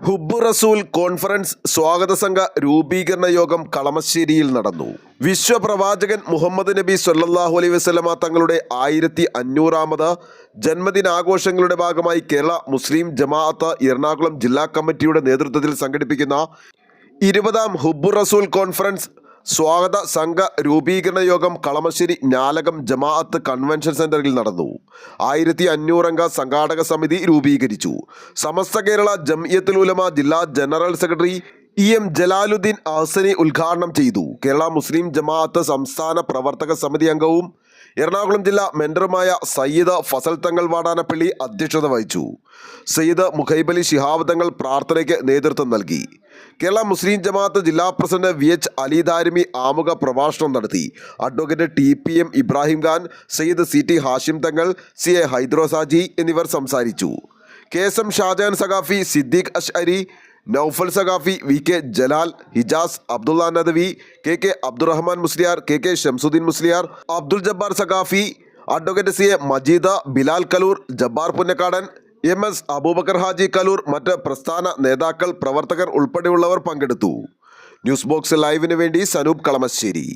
ഹുബ് റസൂൽ കോൺഫറൻസ് സ്വാഗത സംഘ രൂപീകരണ യോഗം കളമശ്ശേരിയിൽ നടന്നു. വിശ്വപ്രവാചകൻ മുഹമ്മദ് നബി സൊല്ലാഹു അലൈഹി വസ്ലമ തങ്ങളുടെ ആയിരത്തി അഞ്ഞൂറാമത് ജന്മദിനാഘോഷങ്ങളുടെ ഭാഗമായി കേരള മുസ്ലിം ജമാഅത്ത് എറണാകുളം ജില്ലാ കമ്മിറ്റിയുടെ നേതൃത്വത്തിൽ സംഘടിപ്പിക്കുന്ന ഇരുപതാം ഹുബ് റസൂൽ കോൺഫറൻസ് സ്വാഗത സംഘ രൂപീകരണ യോഗം കളമശ്ശേരി ഞാലകം ജമാഅത്ത് കൺവെൻഷൻ സെന്ററിൽ നടന്നു. ആയിരത്തി അഞ്ഞൂറംഗ സംഘാടക സമിതി രൂപീകരിച്ചു. സമസ്ത കേരള ജംഇയത്തുൽ ഉലമ ജില്ലാ general secretary E M Jalaluddeen Ahsani ഉദ്ഘാടനം ചെയ്തു. കേരള മുസ്ലിം ജമാഅത്ത് സംസ്ഥാന പ്രവർത്തക സമിതി അംഗവും എറണാകുളം ജില്ലാ മെന്ററുമായ സയ്യിദ് ഫസൽ തങ്ങൾ വാടാനപ്പള്ളി അധ്യക്ഷത വഹിച്ചു. സയ്യിദ് മുഖൈബലി ശിഹാബ് തങ്ങൾ പ്രാർത്ഥനയ്ക്ക് നേതൃത്വം നൽകി. കേരള മുസ്ലിം ജമാഅത്ത് ജില്ലാ president V H Ali Darimi ആമുഖ പ്രഭാഷണം നടത്തി. Advocate T P M Ibrahim Khan Sayyid C T Hashim Thangal C A Haidrosaji എന്നിവർ സംസാരിച്ചു. K S M Shajahan Saqafi Siddique Ashari Noufal Saqafi V K Jalal Hijas Abdulla Nadvi K K Abdurahman Musliyar K K Shamsudheen Musliyar Abdul Jabbar Saqafi advocate C A Majeed Bilal Kaloor Jabbar Punnakkadan M S Aboobacker Haji Kaloor മറ്റ് പ്രസ്ഥാന നേതാക്കൾ പ്രവർത്തകർ ഉൾപ്പെടെയുള്ളവർ പങ്കെടുത്തു. News box ലൈവിന് വേണ്ടി സനൂപ് കളമശ്ശേരി.